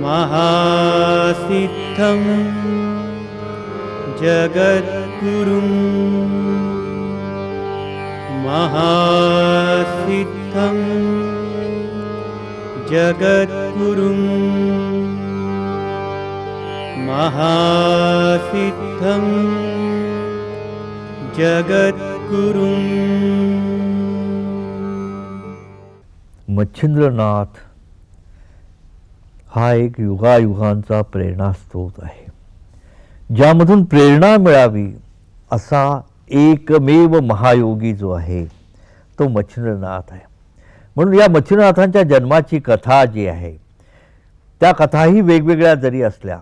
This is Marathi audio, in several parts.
महासिद्धं जगद्गुरुं महासिद्धं जगद्गुरुं महासिद्धं जगत्गुरु मच्छिन्द्रनाथ हा एक युगायुगांचा प्रेरणास्त्रोत आहे. ज्यामधून प्रेरणा मिळावी असा एकमेव महायोगी जो आहे तो मच्छिंद्रनाथ आहे. म्हणून या मच्छिंद्रनाथांच्या जन्माची कथा जी आहे त्या कथाही वेगवेगळ्या जरी असल्या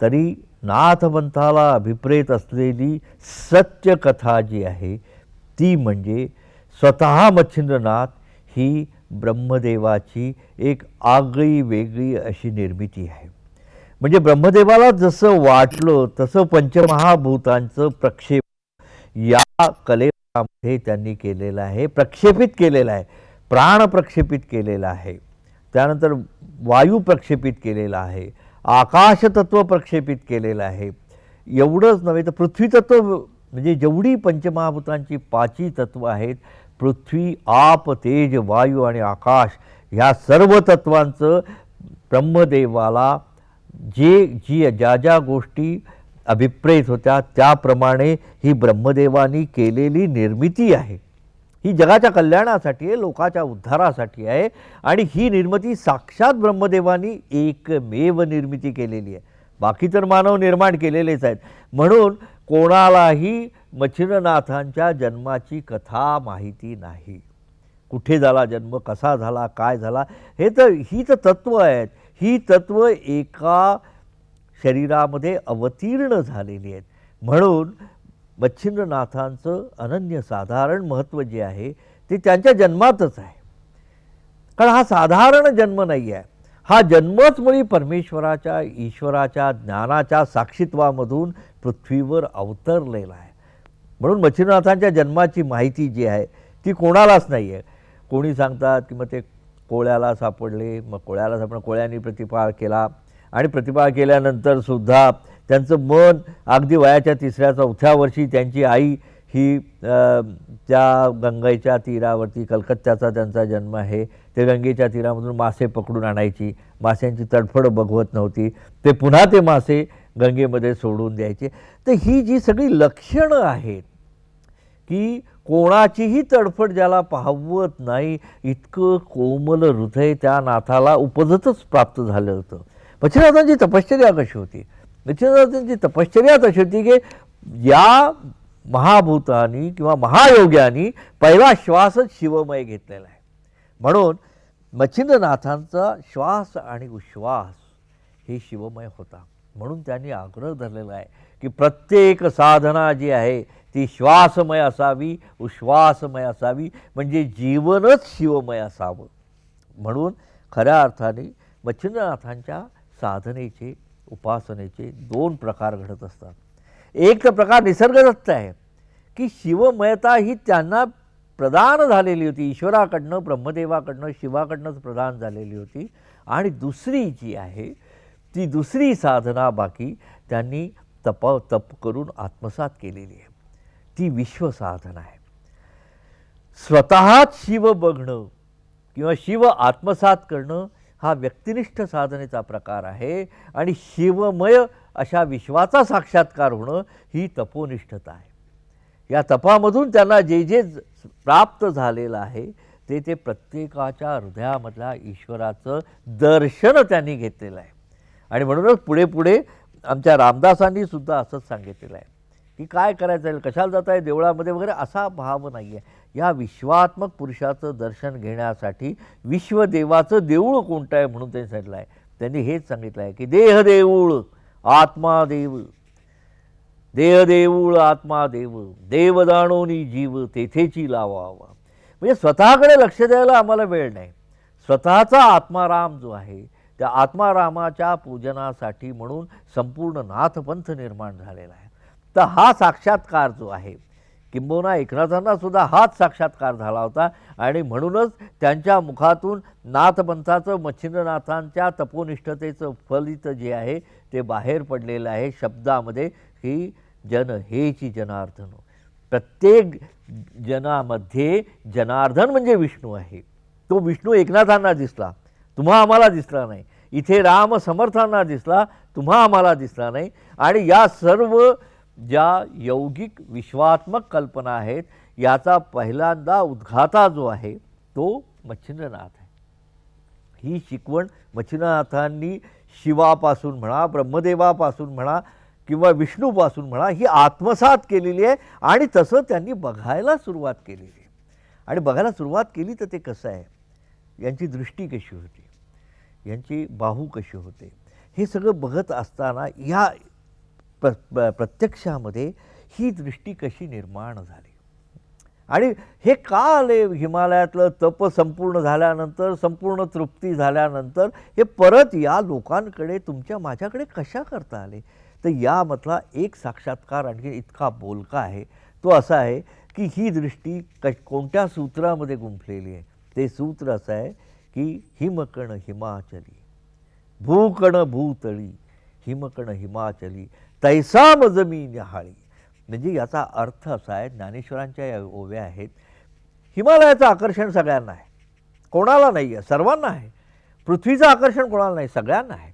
तरी नाथपंथाला अभिप्रेत असलेली सत्य कथा जी आहे ती म्हणजे स्वतः मच्छिंद्रनाथ ही ब्रह्मदेवाची एक आगळी वेगळी अशी निर्मिती आहे. म्हणजे ब्रह्मदेवाला जसं वाटलं तसं पंचमहाभूतांचं प्रक्षेप या कलेमध्ये त्यांनी केलेलं आहे प्रक्षेपित केलेलं आहे प्राण प्रक्षेपित केलेलं आहे. त्यानंतर वायू प्रक्षेपित केलेला आहे आकाशतत्व प्रक्षेपित केलेलं आहे. एवढंच नव्हे तर पृथ्वीतत्व म्हणजे जेवढी पंचमहाभूतांची पाची तत्व आहेत पृथ्वी आप तेज वायू आणि आकाश ह्या सर्व तत्वांचं ब्रह्मदेवाला जे जी ज्या ज्या गोष्टी अभिप्रेत होत्या त्याप्रमाणे ही ब्रह्मदेवानी केलेली निर्मिती आहे. ही जगाच्या कल्याणासाठी आहे लोकाच्या उद्धारासाठी आहे आणि ही निर्मिती साक्षात ब्रह्मदेवानी एकमेव निर्मिती केलेली आहे. बाकी तर मानव निर्माण केलेलेच आहेत. म्हणून कोणालाही मच्छिंद्रनाथांच्या जन्माची कथा माहिती नाही. कुठे झाला जन्म कसा झाला काय झाला हे तर ही तर तत्त्व आहेत. ही तत्त्व एका शरीरामध्ये अवतीर्ण झालेली आहेत. म्हणून मच्छिंद्रनाथांचं अनन्यसाधारण महत्त्व जे आहे ते त्यांच्या जन्मातच आहे. कारण हा साधारण जन्म नाही आहे. हा जन्मच मुळी परमेश्वराच्या ईश्वराच्या ज्ञानाच्या साक्षित्वामधून पृथ्वीवर अवतरलेला आहे. म्हणून मच्छिंद्रनाथांच्या जन्माची माहिती जी आहे ती कोणालाच नाही आहे. कोणी सांगतात की मग ते कोळ्याला सापडले मग कोळ्याला सापडलं कोळ्यांनी प्रतिपाळ केला. आणि प्रतिपाळ केल्यानंतर सुद्धा त्यांचं मन अगदी वयाच्या तिसऱ्या चौथ्या वर्षी त्यांची आई ही त्या गंगेच्या तीरावरती कलकत्त्याचा त्यांचा जन्म आहे ते गंगेच्या तीरामधून मासे पकडून आणायची. माशांची तडफड बघवत नव्हती. ते पुन्हा ते मासे गंगेमध्ये सोडून द्यायचे. तर ही जी सगळी लक्षणं आहेत की कोणाचीही तडफड ज्याला पाहवत नाही इतकं कोमल हृदय त्या नाथाला उपजतच प्राप्त झालं होतं. मच्छिनाथांची तपश्चर्या कशी होती? मच्छिनाथांची तपश्चर्या तशी होती की या महाभूतानी किंवा महायोग्यानी पहिला श्वासच शिवमय घेतलेला आहे. म्हणून मच्छिंद्रनाथांचा श्वास आणि उश्वास हे शिवमय होता. म्हणून त्यांनी आग्रह धरलेला आहे की प्रत्येक साधना जी आहे ती श्वासमय असावी उश्वासमय असावी म्हणजे जीवनच शिवमय असावं. म्हणून खऱ्या अर्थाने मच्छिंद्रनाथांच्या साधनेचे उपासनेचे दोन प्रकार घडत असतात. एक तर प्रकार निसर्गदत्त आहे. की शिवमयता ही त्यांना प्रदान झालेली होती. ईश्वराकडनं ब्रह्मदेवाकडनं शिवाकडनंच प्रदान झालेली होती. आणि दुसरी जी आहे ती दुसरी साधना बाकी त्यांनी तप तप करून आत्मसात केलेली आहे. ती विश्वसाधना आहे. स्वतःच शिव बघणं किंवा शिव आत्मसात करणं हा व्यक्तिनिष्ठ साधनेचा प्रकार आहे. आणि शिवमय अशा विश्वाचा साक्षात्कार होणं ही तपोनिष्ठता आहे. या तपामधून त्यांना जे जे प्राप्त झालेलं आहे ते ते प्रत्येकाच्या हृदयामधल्या ईश्वराचं दर्शन त्यांनी घेतलेलं आहे. आणि म्हणूनच पुढे पुढे आमच्या रामदासांनी सुद्धा असंच सांगितलेलं आहे की काय करायचं आहे कशाला जात आहे देवळामध्ये वगैरे असा भाव नाही आहे या विश्वात्मक पुरुषाचं दर्शन घेण्यासाठी विश्वदेवाचं देऊळ कोणतं आहे म्हणून त्यांनी सांगितलं आहे. त्यांनी हेच सांगितलं आहे की देह देऊळ आत्मा देऊळ. देह देऊळ आत्मा देव देव जाणोनी जीव तेथेची लावावा म्हणजे स्वतःकडे लक्ष द्यायला आम्हाला वेळ नाही. स्वतःचा आत्माराम जो आहे त्या आत्मारामाच्या पूजनासाठी म्हणून संपूर्ण नाथपंथ निर्माण झालेला आहे. तर हा साक्षात्कार जो आहे किंबहुना एकनाथांना सुद्धा हाच साक्षात्कार झाला होता आणि म्हणूनच त्यांच्या मुखातून नाथपंथाचं मच्छिंद्रनाथांच्या तपोनिष्ठतेचं फलित जे आहे ते बाहेर पडलेलं आहे शब्दामध्ये. ही जन हेची जनार्दन. प्रत्येक जनामध्ये जनार्दन म्हणजे विष्णू आहे. तो विष्णू एकनाथांना दिसला तुम्हा आम्हाला दिसला नाही. इथे राम समर्थांना दिसला तुम्हा आम्हाला दिसला नाही. आणि या सर्व ज्या यौगिक विश्वात्मक कल्पना आहेत याचा पहिल्यांदा उद्घाता जो आहे तो मच्छिंद्रनाथ आहे. ही शिकवण मच्छिंद्रनाथांनी शिवापासून म्हणा ब्रह्मदेवापासून म्हणा किंवा विष्णूपासून म्हणा ही आत्मसात केलेली आहे आणि तसं त्यांनी बघायला सुरुवात केलेली आहे. आणि बघायला सुरुवात केली तर ते कसं आहे? यांची दृष्टी कशी होती? यांची बाहू कशी होते? हे सगळं बघत असताना या प्र- प्रत्यक्षामध्ये ही दृष्टी कशी निर्माण झाली? आणि हे का आले? हिमालयातलं तप संपूर्ण झाल्यानंतर संपूर्ण तृप्ती झाल्यानंतर हे परत या लोकांकडे तुमच्या माझ्याकडे कशा करता आले? तर यामधला एक साक्षात्कार आणखी इतका बोलका आहे. तो असा आहे की ही दृष्टी क कोणत्या सूत्रामध्ये गुंफलेली आहे? ते सूत्र असं आहे की हिमकण हिमाचली भूकण भूतळी हिमकण हिमाचली तैसाम मी निहाळी म्हणजे याचा अर्थ असा आहे ज्ञानेश्वरांच्या या ओव्या आहेत. हिमालयाचं आकर्षण सगळ्यांना आहे. कोणाला नाही आहे? सर्वांना आहे. पृथ्वीचं आकर्षण कोणाला नाही? सगळ्यांना आहे.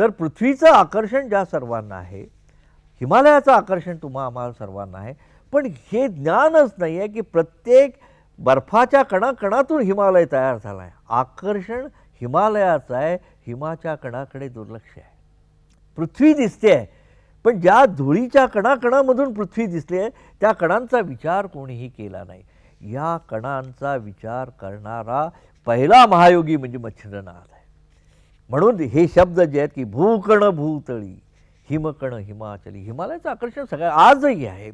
तर पृथ्वीचं आकर्षण ज्या सर्वांना आहे हिमालयाचं आकर्षण तुम्हा आम्हाला सर्वांना आहे पण हे ज्ञानच नाही आहे की प्रत्येक बर्फाच्या कणाकणातून हिमालय तयार झाला आहे. आकर्षण हिमालयाचं आहे हिमाच्या कणाकडे दुर्लक्ष आहे. पृथ्वी दिसते आहे पण ज्या धुळीच्या कणाकणामधून पृथ्वी दिसली आहे त्या कणांचा विचार कोणीही केला नाही. या कणांचा विचार करणारा पहिला महायोगी म्हणजे मच्छिंद्रनाथ आहे. म्हणून हे शब्द जे आहेत की भूकण भूतळी हिमकण हिमाचली हिमालयाचं आकर्षण सगळ्या आजही आहे.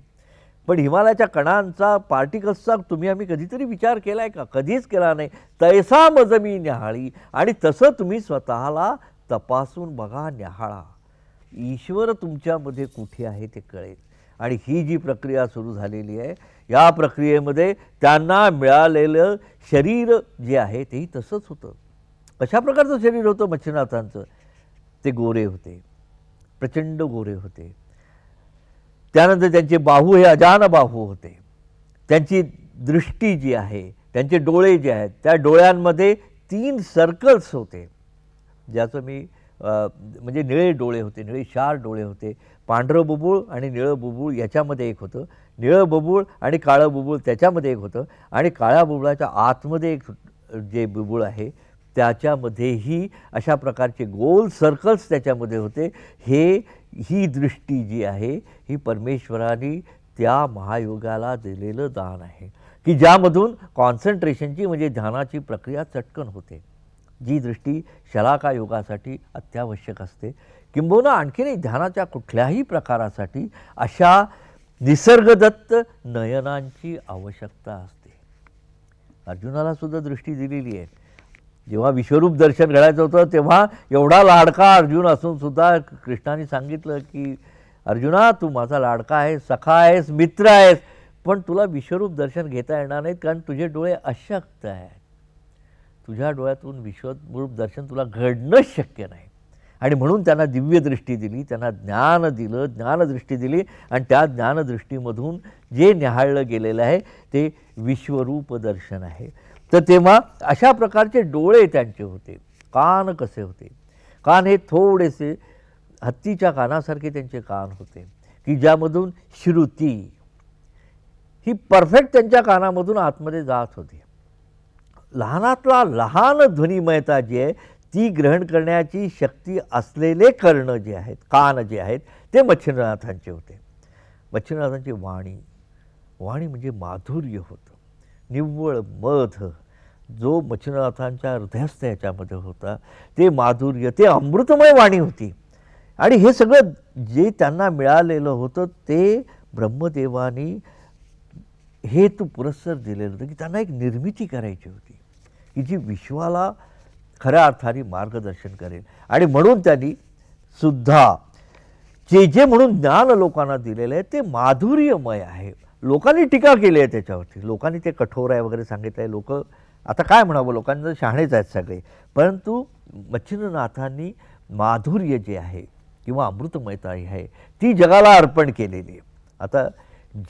पण हिमालयाच्या कणांचा पार्टिकल्सचा तुम्ही आम्ही कधीतरी विचार केला आहे का? कधीच केला नाही. तैसा मजमी न्याहाळी आणि तसं तुम्ही स्वतःला तपासून बघा न्याहाळा. ईश्वर तुमच्यामध्ये कुठे आहे ते कळेल. आणि ही जी प्रक्रिया सुरू झालेली आहे या प्रक्रियेमध्ये त्यांना मिळालेलं शरीर जे आहे तेही तसंच होतं. कशा प्रकारचं शरीर होतं मच्छिनाथांचं? ते गोरे होते. प्रचंड गोरे होते. त्यानंतर त्यांचे बाहू हे अजान बाहू होते. त्यांची दृष्टी जी आहे त्यांचे डोळे जे आहेत त्या डोळ्यांमध्ये तीन सर्कल्स होते. ज्याचं मी म्हणजे निळे डोळे होते निळे शार डोळे होते. पांढरं बुबुळ आणि निळं बुबुळ याच्यामध्ये एक होतं. निळं बुबुळ आणि काळं बुबुळ त्याच्यामध्ये एक होतं. आणि काळ्या बुबुळाच्या आतमध्ये एक जे बुबुळ आहे त्याच्यामध्येही अशा प्रकारचे गोल सर्कल्स त्याच्यामध्ये होते. हे ही दृष्टी जी आहे ही परमेश्वराने त्या महायोगाला दिलेलं दान आहे. की ज्यामधून कॉन्सन्ट्रेशनची म्हणजे ध्यानाची प्रक्रिया चटकन होते. जी दृष्टी शलाका योगासाठी अत्यावश्यक असते. किंबहुना आणखीनही ध्यानाच्या कुठल्याही प्रकारासाठी अशा निसर्गदत्त नयनांची आवश्यकता असते. अर्जुनाला सुद्धा दृष्टी दिलेली आहे. जेव्हा विश्वरूप दर्शन घडायचं होतं तेव्हा एवढा लाडका अर्जुन असून सुद्धा कृष्णाने सांगितलं की अर्जुना तू माझा लाडका आहेस सखा आहेस मित्र आहेस पण तुला विश्वरूप दर्शन घेता येणार नाहीत कारण तुझे डोळे अशक्त आहेत. तुझ्या डोळ्यातून विश्वरूप दर्शन तुला घडणंच शक्य नाही. आणि म्हणून त्यांना दिव्य दृष्टी दिली त्यांना ज्ञान दिलं ज्ञानदृष्टी दिली आणि त्या ज्ञानदृष्टीमधून जे न्याहाळलं गेलेलं आहे ते विश्वरूप दर्शन आहे. तर तेव्हा अशा प्रकारचे डोळे त्यांचे होते. कान कसे होते? कान हे थोडेसे हत्तीच्या कानासारखे त्यांचे कान होते की ज्यामधून श्रुती ही परफेक्ट त्यांच्या कानामधून आतमध्ये जात होती. लहानातला लहान ध्वनिमयता जी आहे ती ग्रहण करण्याची शक्ती असलेले कर्ण जे आहेत कान जे आहेत ते मच्छिंद्रनाथांचे होते. मच्छिंद्रनाथांची वाणी वाणी म्हणजे माधुर्य होतं. निव्वळ मध जो मच्छिंद्रनाथांच्या हृदयस्थ याच्यामध्ये होता ते माधुर्य ते अमृतमय वाणी होती. आणि हे सगळं जे त्यांना मिळालेलं होतं ते ब्रह्मदेवानी हे तू पुरस्सर दिलेलं होतं की त्यांना एक निर्मिती करायची होती की जी विश्वाला खऱ्या अर्थाने मार्गदर्शन करेल. आणि म्हणून त्यांनी सुद्धा जे जे म्हणून ज्ञान लोकांना दिलेलं आहे ते माधुर्यमय आहे. लोकांनी टीका केली आहे त्याच्यावरती. लोकांनी ते कठोर आहे वगैरे सांगितलं आहे. लोक आता काय म्हणावं? लोकांना शहाणेच आहेत सगळे. परंतु मच्छिंद्रनाथांनी माधुर्य जे आहे किंवा अमृतमयता आहे ती जगाला अर्पण केलेली आहे. आता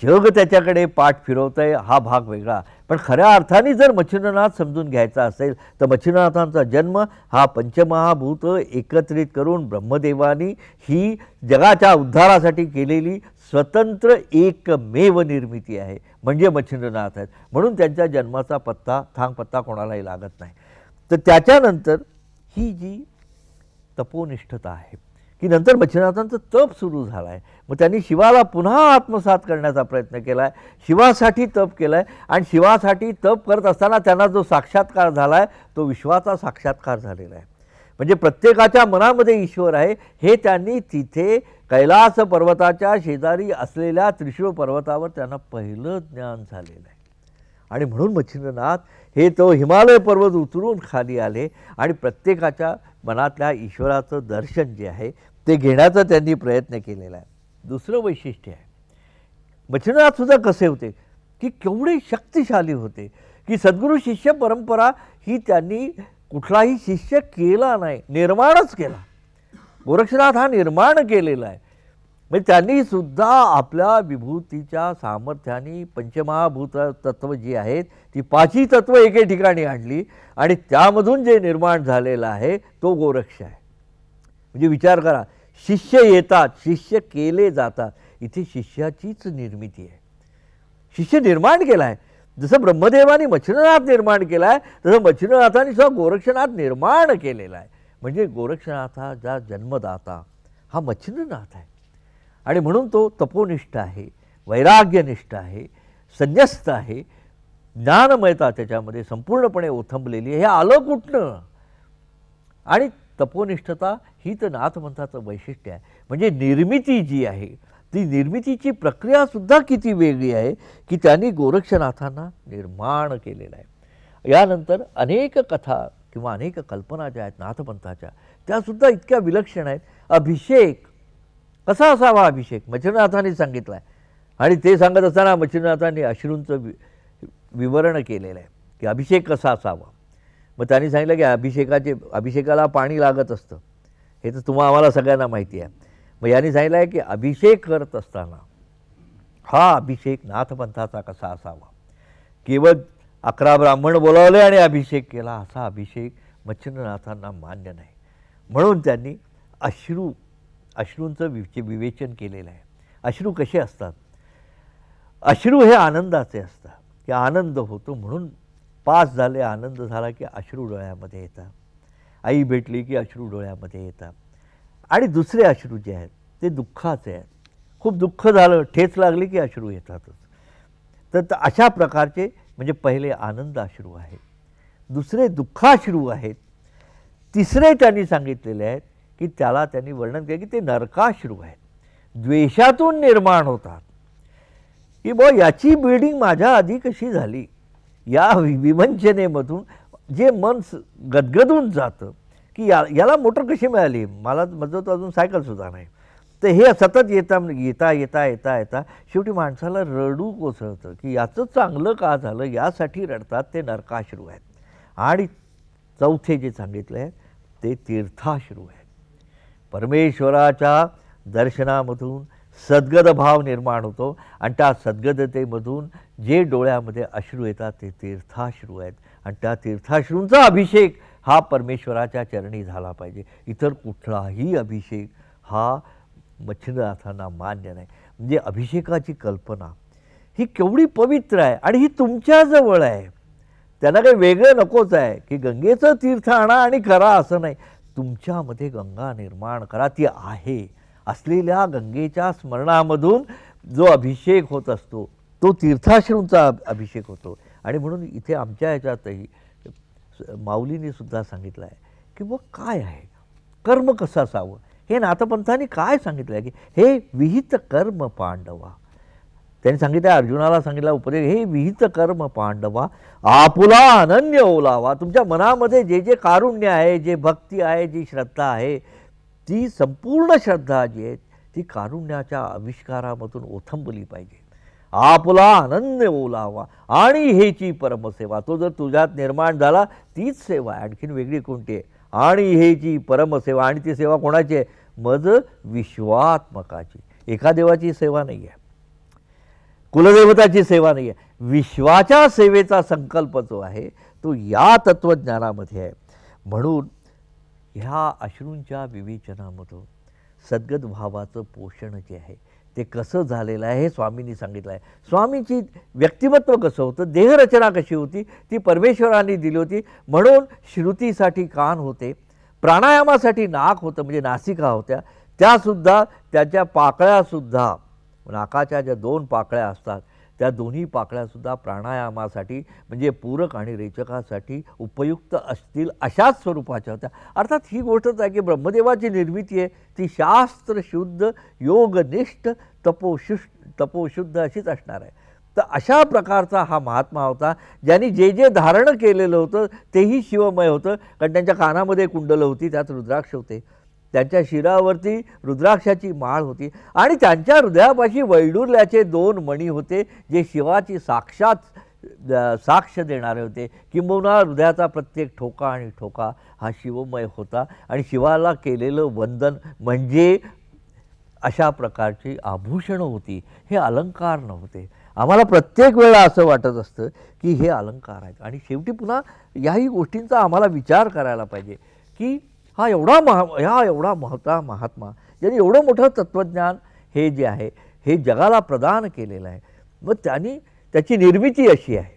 जग त्याच्याकडे पाठ फिरवत आहे हा भाग वेगळा. पण खऱ्या अर्थाने जर मच्छिंद्रनाथ समजून घ्यायचा असेल तर मच्छिंद्रनाथांचा जन्म हा पंचमहाभूत एकत्रित करून ब्रह्मदेवानी ही जगाच्या उद्धारासाठी केलेली स्वतंत्र एकमेव निर्मिती आहे. म्हणजे मच्छिंद्रनाथ आहेत. म्हणून त्यांच्या जन्माचा पत्ता थांग पत्ता कोणालाही लागत नाही. तर त्याच्यानंतर ही जी तपोनिष्ठता आहे की नंतर मच्छिंद्रनाथांचं तप सुरू झालं आहे मग त्यांनी शिवाला पुन्हा आत्मसात करण्याचा प्रयत्न केला आहे शिवासाठी तप केलं आहे आणि शिवासाठी तप करत असताना त्यांना जो साक्षात्कार झाला आहे तो विश्वाचा साक्षात्कार झालेला आहे. म्हणजे प्रत्येकाच्या मनामध्ये ईश्वर आहे. हे त्यांनी तिथे कैलास पर्वताच्या शेजारी असलेल्या त्रिशूळ पर्वतावर त्यांना पहिलं ज्ञान झालेलं आहे. आणि म्हणून मच्छिंद्रनाथ हे तो हिमालय पर्वत उतरून खाली आले आणि प्रत्येकाच्या मनातल्या ईश्वराचं दर्शन जे आहे ते घेण्याचा त्यांनी प्रयत्न केलेला आहे. दुसरं वैशिष्ट्य आहे. मच्छिंद्रनाथ कसे होते? की केवढे शक्तिशाली होते की सद्गुरू शिष्य परंपरा ही त्यांनी कुठलाही शिष्य केला नाही निर्माणच केला. गोरक्षनाथ हा निर्माण केलेला आहे. म्हणजे त्यांनीसुद्धा आपल्या विभूतीच्या सामर्थ्याने पंचमहाभूत तत्व जी आहेत ती पाचही तत्व एके ठिकाणी आणली आणि त्यामधून जे निर्माण झालेलं आहे तो गोरक्ष आहे. म्हणजे विचार करा शिष्य येतात शिष्य केले जातात. इथे शिष्याचीच निर्मिती आहे. शिष्य निर्माण केला आहे जसं ब्रह्मदेवाने मच्छिंद्रनाथ निर्माण केला आहे तसं मच्छिंद्रनाथाने सुद्धा गोरक्षनाथ निर्माण केलेला आहे. म्हणजे गोरक्षनाथाचा जन्मदाता हा मच्छिंद्रनाथ आहे. आणि म्हणून तो तपोनिष्ठ आहे वैराग्यनिष्ठ आहे संन्यस्त आहे ज्ञानमयता त्याच्यामध्ये संपूर्णपणे ओथंबलेली आहे. हे आलं कुठनं? आणि तपोनिष्ठता ही तर नाथपंथाचं वैशिष्ट्य आहे. म्हणजे निर्मिती जी आहे ती निर्मितीची प्रक्रियासुद्धा किती वेगळी आहे की त्यांनी गोरक्षनाथांना निर्माण केलेलं आहे. यानंतर अनेक कथा किंवा अनेक कल्पना ज्या आहेत नाथपंथाच्या त्यासुद्धा इतक्या विलक्षण आहेत. अभिषेक कसा असावा अभिषेक? मच्छिंद्रनाथांनी सांगितला आहे आणि ते सांगत असताना मच्छिंद्रनाथांनी अश्रूंचं वि विवरण केलेलं आहे की अभिषेक कसा असावा? मग त्यांनी सांगितलं की अभिषेकाचे अभिषेकाला पाणी लागत असतं. हे तर तुम्हा आम्हाला सगळ्यांना माहिती आहे. मग यांनी सांगितलं आहे की अभिषेक करत असताना हा अभिषेक नाथपंथाचा कसा असावा? केवळ अकरा ब्राह्मण बोलावले आणि अभिषेक केला असा अभिषेक मच्छिंद्रनाथांना मान्य नाही. म्हणून त्यांनी अश्रू अश्रूंचं विचे विवेचन केलेलं आहे. अश्रू कसे असतात? अश्रू हे आनंदाचे असतात. की आनंद होतो म्हणून पास झाले आनंद झाला की अश्रू डोळ्यामध्ये येतात. आई भेटली की अश्रू डोळ्यामध्ये येतात. आणि दुसरे अश्रू जे आहेत ते दुःखाचे आहेत. खूप दुःख झालं ठेच लागली की अश्रू येतातच. तर त- अशा प्रकारचे म्हणजे पहिले आनंद अश्रू आहेत. दुसरे दुःखाश्रू आहेत. तिसरे त्यांनी सांगितलेले आहेत की त्याला त्यांनी वर्णन केलं की ते नरकाश्रू आहेत. द्वेषातून निर्माण होतात. की बुवा याची बिल्डिंग माझ्या आधी कशी झाली? या विवंचनेमधून जे मन स- गदगदून जातं की या याला मोटर कशी मिळाली? मला माझं तर अजून सायकलसुद्धा नाही. तर हे सतत येता येता येता येता येता शेवटी माणसाला रडू कोसळतं की याचं चांगलं का झालं? यासाठी रडतात ते नरकाश्रू आहेत. आणि चौथे जे सांगितले आहे ते तीर्थाश्रू आहेत. परमेश्वराच्या दर्शनामधून सद्गद भाव निर्माण होतो आणि त्या सद्गदतेमधून जे डोळ्यामध्ये अश्रू येतात ते तीर्थाश्रू आहेत. आणि त्या तीर्थाश्रूंचा अभिषेक हा परमेश्वराच्या चरणी झाला पाहिजे. इतर कुठलाही अभिषेक हा मच्छिंद्रनाथांना मान्य नाही. म्हणजे अभिषेकाची कल्पना ही केवढी पवित्र आहे आणि ही तुमच्याजवळ आहे. त्यांना काही वेगळं नकोच आहे की गंगेचं तीर्थ आणा आणि करा असं नाही. तुमच्यामध्ये गंगा निर्माण करा ती आहे. असलेल्या गंगेच्या स्मरणामधून जो अभिषेक होत असतो तो तीर्थाश्रूंचा अभिषेक होतो. आणि म्हणून इथे आमच्या ह्याच्यातही माऊलीने सुद्धा सांगितलं आहे की मग काय आहे? कर्म कसं असावं? हे नाथपंथांनी काय सांगितलं आहे की हे विहित कर्म पांडवा. त्यांनी सांगितलं अर्जुनाला सांगितलं उपदेश हे विहित कर्म पांडवा आपुला अनन्य ओलावा. तुमच्या मनामध्ये जे जे कारुण्य आहे जे भक्ती आहे जी श्रद्धा आहे ती संपूर्ण श्रद्धा जी आहे ती कारुण्याच्या आविष्कारामधून ओथंबली पाहिजे. आपला आनंद ओलावा आणि हेची परमसेवा. तो जर तुझ्यात निर्माण झाला तीच सेवा आहे आणखीन वेगळी कोणती आहे? आणि हेची परमसेवा आणि ती सेवा कोणाची आहे? मज विश्वात्मकाची. एका देवाची सेवा नाही आहे कुलदेवताची सेवा नाही आहे विश्वाच्या सेवेचा संकल्प जो आहे तो या तत्त्वज्ञानामध्ये आहे. म्हणून ह्या अश्रूंच्या विवेचनामधून सद्गत भावाचं पोषण जे आहे ते कसं झालेलं आहे हे स्वामींनी सांगितलं आहे. स्वामींची व्यक्तिमत्व कसं होतं देहरचना कशी होती ती परमेश्वराने दिली होती. म्हणून श्रुतीसाठी कान होते प्राणायामासाठी नाक होतं म्हणजे नासिका होत्या. त्यासुद्धा त्याच्या पाकळ्यासुद्धा नाकाच्या ज्या दोन पाकळ्या असतात त्या दोन्ही पाकळ्यासुद्धा प्राणायामासाठी म्हणजे पूरक आणि रेचकासाठी उपयुक्त असतील अशाच स्वरूपाच्या होत्या. अर्थात ही गोष्टच आहे की ब्रह्मदेवाची निर्मिती आहे ती शास्त्रशुद्ध योगनिष्ठ तपोशुष् तपोशुद्ध अशीच असणार आहे. तर अशा प्रकारचा हा महात्मा होता ज्यांनी जे जे धारण केलेलं होतं तेही शिवमय होतं कारण त्यांच्या कानामध्ये कुंडलं होती त्यात रुद्राक्ष होते. त्यांच्या शिरावरती रुद्राक्षाची माळ होती आणि त्यांच्या हृदयापाशी वैडुर्ल्याचे दोन मणी होते जे शिवाची साक्षात साक्ष देणारे होते. किंबहुना हृदयाचा प्रत्येक ठोका आणि ठोका हा शिवमय होता आणि शिवाला केलेलं वंदन म्हणजे अशा प्रकारची आभूषणं होती. हे अलंकार नव्हते. आम्हाला प्रत्येक वेळा असं वाटत असतं की हे अलंकार आहेत. आणि शेवटी पुन्हा याही गोष्टींचा आम्हाला विचार करायला पाहिजे की हा एवढा महा हा एवढा महता महात्मा ज्यांनी एवढं मोठं तत्त्वज्ञान हे जे आहे हे जगाला प्रदान केलेलं आहे. मग त्यांनी त्याची निर्मिती अशी आहे.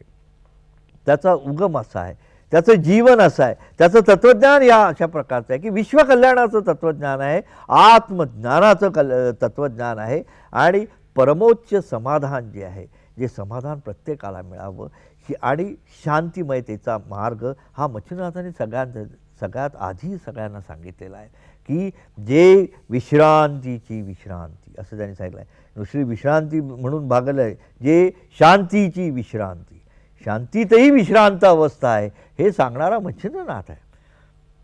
त्याचा उगम असा आहे. त्याचं जीवन असं आहे. त्याचं तत्त्वज्ञान या अशा प्रकारचं आहे की विश्वकल्याणाचं तत्त्वज्ञान आहे आत्मज्ञानाचं कल तत्त्वज्ञान आहे आणि परमोच्च समाधान जे आहे जे समाधान प्रत्येकाला मिळावं आणि शांतिमयतेचा मार्ग हा मच्छिंद्रनाथांनी सगळ्यांचा सगळ्यात आधी सगळ्यांना सांगितलेलं आहे की जे विश्रांतीची विश्रांती असं त्यांनी सांगितलं आहे. दुसरी विश्रांती म्हणून भागलं आहे जे शांतीची विश्रांती. शांतीतही विश्रांत अवस्था आहे हे सांगणारा मच्छिंद्रनाथ आहे.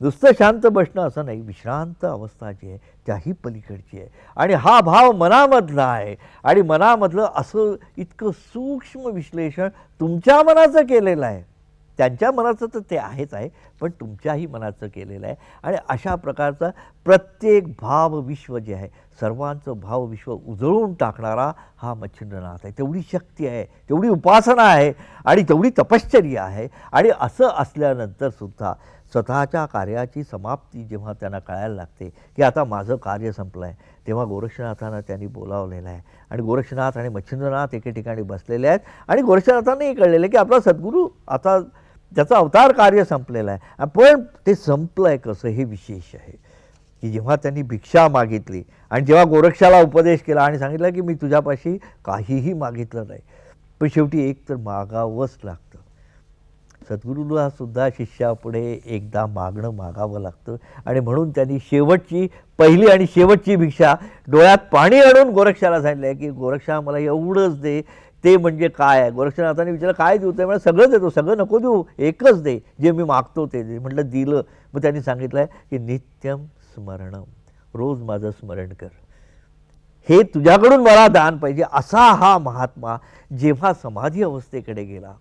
नुसतं शांत बसणं असं नाही विश्रांत अवस्था जी आहे त्याही पलीकडची आहे. आणि हा भाव मनामधला आहे. आणि मनामधलं असं इतकं सूक्ष्म विश्लेषण तुमच्या मनाचं केलेलं आहे. त्यांच्या मनाचं तर ते आहेच आहे पण तुमच्याही मनाचं केलेलं आहे. आणि अशा प्रकारचा प्रत्येक भावविश्व जे आहे सर्वांचं भावविश्व उजळून टाकणारा हा मच्छिंद्रनाथ आहे. तेवढी शक्ती आहे तेवढी उपासना आहे आणि तेवढी तपश्चर्या आहे. आणि असं असल्यानंतर सुद्धा स्वतःच्या कार्याची समाप्ती जेव्हा त्यांना कळायला लागते की आता माझं कार्य संपलं आहे तेव्हा गोरक्षनाथांना त्यांनी बोलावलेलं आहे. आणि गोरक्षनाथ आणि मच्छिंद्रनाथ एके ठिकाणी बसलेले आहेत आणि गोरक्षनाथांनाही कळलेलं आहे की आपला सद्गुरू आता त्याचं अवतार कार्य संपलेलं आहे. पण ते संपलं आहे कसं हे विशेष आहे. की जेव्हा त्यांनी भिक्षा मागितली आणि जेव्हा गोरक्षाला उपदेश केला आणि सांगितलं की मी तुझ्यापाशी काहीही मागितलं नाही. पण शेवटी एक तर मागावंच लागतं. सद्गुरूला सुद्धा शिष्यापुढे एकदा मागणं मागावं लागतं. आणि म्हणून त्यांनी शेवटची पहिली आणि शेवटची भिक्षा डोळ्यात पाणी आणून गोरक्षाला सांगितलं आहे की गोरक्षा मला एवढंच दे ते म्हणजे काय आहे? गोरक्षनाथाने विचारलं काय देऊ? ते म्हणजे सगळं देतो सगळं नको देऊ एकच दे जे मी मागतो ते दे. म्हटलं दिलं. मग त्यांनी सांगितलं आहे की नित्यम स्मरणम रोज माझं स्मरण कर. हे तुझ्याकडून मला दान पाहिजे असा हा महात्मा जेव्हा समाधी अवस्थेकडे गेला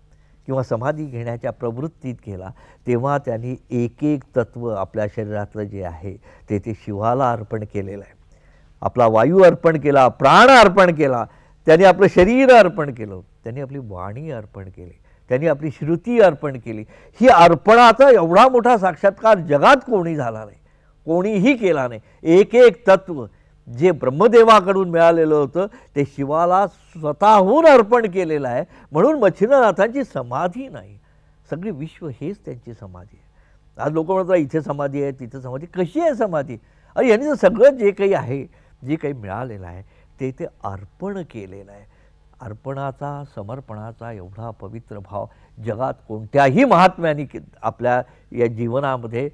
किंवा समाधी घेण्याच्या प्रवृत्तीत गेला तेव्हा त्यांनी एक एक तत्त्व आपल्या शरीरातलं जे आहे ते ते शिवाला अर्पण केलेलं आहे. आपला वायू अर्पण केला प्राण अर्पण केला त्यांनी आपलं शरीर अर्पण केलं त्यांनी आपली वाणी अर्पण केली. त्यांनी आपली श्रुती अर्पण केली. ही अर्पणाचा एवढा मोठा साक्षात्कार जगात कोणी झाला नाही. कोणीही केला नाही. एक एक तत्व जे ब्रह्मदेवाकडून मिळालेलं होतं ते शिवाला स्वतःहून अर्पण केलेलं आहे. म्हणून मच्छिंद्रनाथांची समाधी नाही. सगळे विश्व हेच त्यांची समाधी आहे. आज लोक म्हणतात इथे समाधी आहे तिथे समाधी कशी आहे समाधी? अरे यांनी सगळं जे काही आहे जे काही मिळालेलं आहे ते ते अर्पण केलेलं आहे अर्पणाचा समर्पणाचा एवढा पवित्र भाव जगात कोणत्याही महात्म्याने आपल्या या जीवनामध्ये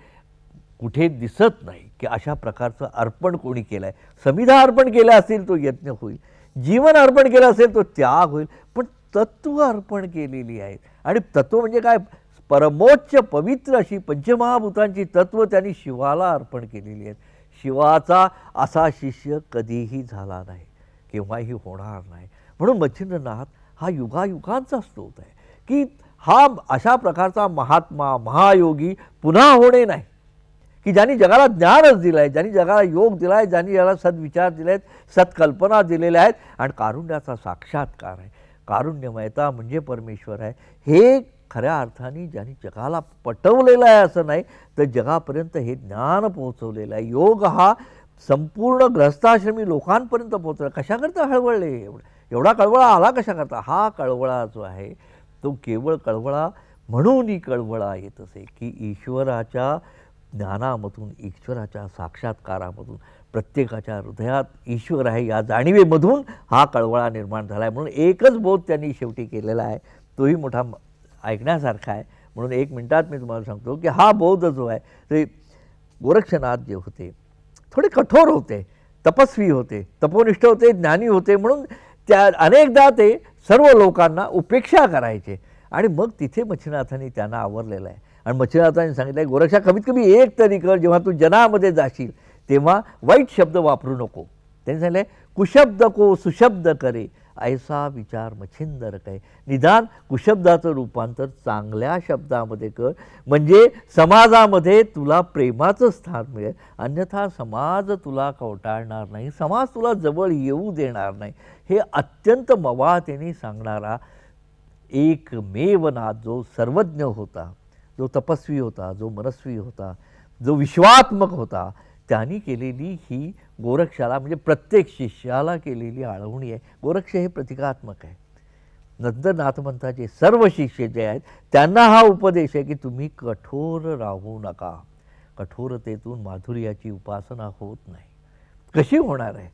कुठे दिसत नाही की अशा प्रकारचं अर्पण कोणी केलं आहे समिधा अर्पण केलं असेल तो यज्ञ होईल. जीवन अर्पण केलं असेल तो त्याग होईल. पण तत्व अर्पण केलेली आहेत. आणि तत्व म्हणजे काय? परमोच्च पवित्र अशी पंचमहाभूतांची तत्व त्यांनी शिवाला अर्पण केलेली आहेत. शिवाचा असा शिष्य कधीही झाला नाही. केव्हाही होणार नाही. म्हणून मच्छिंद्रनाथ हा युगायुगांचा स्रोत आहे की हा अशा प्रकारचा महात्मा महायोगी पुन्हा होणे नाही. की ज्यांनी जगाला ज्ञानच दिलं आहे ज्यांनी जगाला योग दिला आहे ज्यांनी जगाला सद्विचार दिले आहेत सत्कल्पना दिलेल्या आहेत आणि कारुण्याचा साक्षात्कार आहे. कारुण्यमयता म्हणजे परमेश्वर आहे. हे खऱ्या अर्थाने ज्यांनी जगाला पटवलेलं आहे असं नाही तर जगापर्यंत हे ज्ञान पोहोचवलेलं आहे. योग हा संपूर्ण ग्रस्ताश्रमी लोकांपर्यंत पोहोचला. कशाकरता हळवळले? एवढं एवढा कळवळा आला कशाकरता? हा कळवळा जो आहे तो केवळ कळवळा म्हणूनही कळवळा येत असे की ईश्वराच्या ज्ञानामधून ईश्वराच्या साक्षात्कारामधून प्रत्येकाच्या हृदयात ईश्वर आहे या जाणीवेमधून हा कळवळा निर्माण झाला आहे म्हणून एकच बोध त्यांनी शेवटी केलेला आहे. तोही मोठा ऐकण्यासारखा आहे. म्हणून एक मिनटात मी तुम्हाला सांगतो की हा बौद्ध जो आहे ते गोरक्षनाथ जे होते थोडे कठोर होते तपस्वी होते तपोनिष्ठ होते ज्ञानी होते म्हणून त्या अनेकदा ते सर्व लोकांना उपेक्षा करायचे. आणि मग तिथे मच्छिनाथांनी त्यांना आवरलेलं आहे. आणि मच्छिनाथांनी सांगितलं आहे गोरक्षा कमीत कमी एक तरी कर जेव्हा तू जनामध्ये जाशील तेव्हा वाईट शब्द वापरू नको. त्यांनी सांगितलं आहे कुशब्द को सुशब्द करे ऐसा विचार मच्छिंदर काय निदान कुशब्दाचं रूपांतर चांगल्या शब्दामध्ये कर. म्हणजे समाजामध्ये तुला प्रेमाचं स्थान मिळेल. अन्यथा समाज तुला कवटाळणार नाही. समाज तुला जवळ येऊ देणार नाही. हे अत्यंत मवातेने सांगणारा एकमेव नाथ जो सर्वज्ञ होता जो तपस्वी होता जो मनस्वी होता जो विश्वात्मक होता त्यांनी केलेली ही गोरक्षाला म्हणजे प्रत्येक शिष्याला केलेली आळवणी आहे. गोरक्ष हे प्रतिकात्मक आहे. नंतर नाथमंताचे सर्व शिष्य जे आहेत त्यांना हा उपदेश आहे की तुम्ही कठोर राहू नका. कठोरतेतून माधुर्याची उपासना होत नाही. कशी होणार आहे?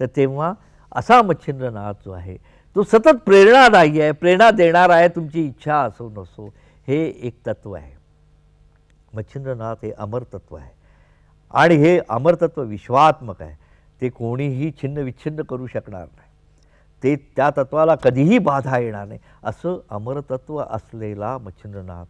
तर तेव्हा असा मच्छिंद्रनाथ जो आहे तो सतत प्रेरणादायी आहे. प्रेरणा देणारा आहे तुमची इच्छा असो नसो हे एक तत्व आहे. मच्छिंद्रनाथ हे अमर तत्व आहे. आणि हे अमरतत्व विश्वात्मक आहे. ते कोणीही छिन्न विच्छिन्न करू शकणार नाही. ते त्या तत्वाला कधीही बाधा येणार नाही. असं अमरतत्व असलेला मच्छिंद्रनाथ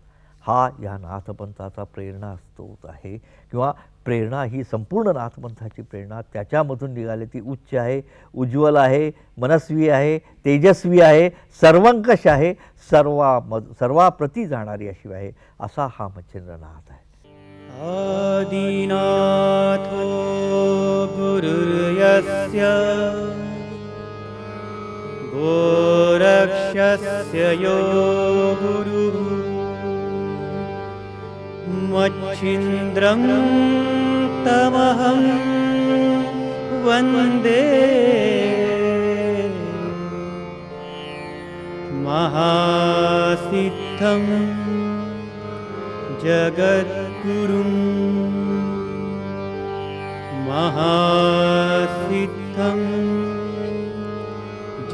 हा या नाथपंथाचा प्रेरणा स्त्रोत आहे. किंवा प्रेरणा ही संपूर्ण नाथपंथाची प्रेरणा. त्याच्यामधून निघाली ती उच्च आहे उज्ज्वल आहे मनस्वी आहे तेजस्वी आहे सर्वंकष आहे सर्वा म सर्वाप्रती जाणारी अशी आहे. असा हा मच्छिंद्रनाथ आहे. आदिनाथो गुरुर्यस्य गोरक्षस्य यो गुरुः मच्छिन्द्रं तमहं वन्दे महासिद्धं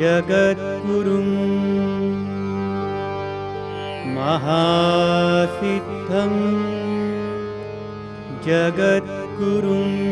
जगद्गुरुं। महासिद्धं जगद्गुरुम्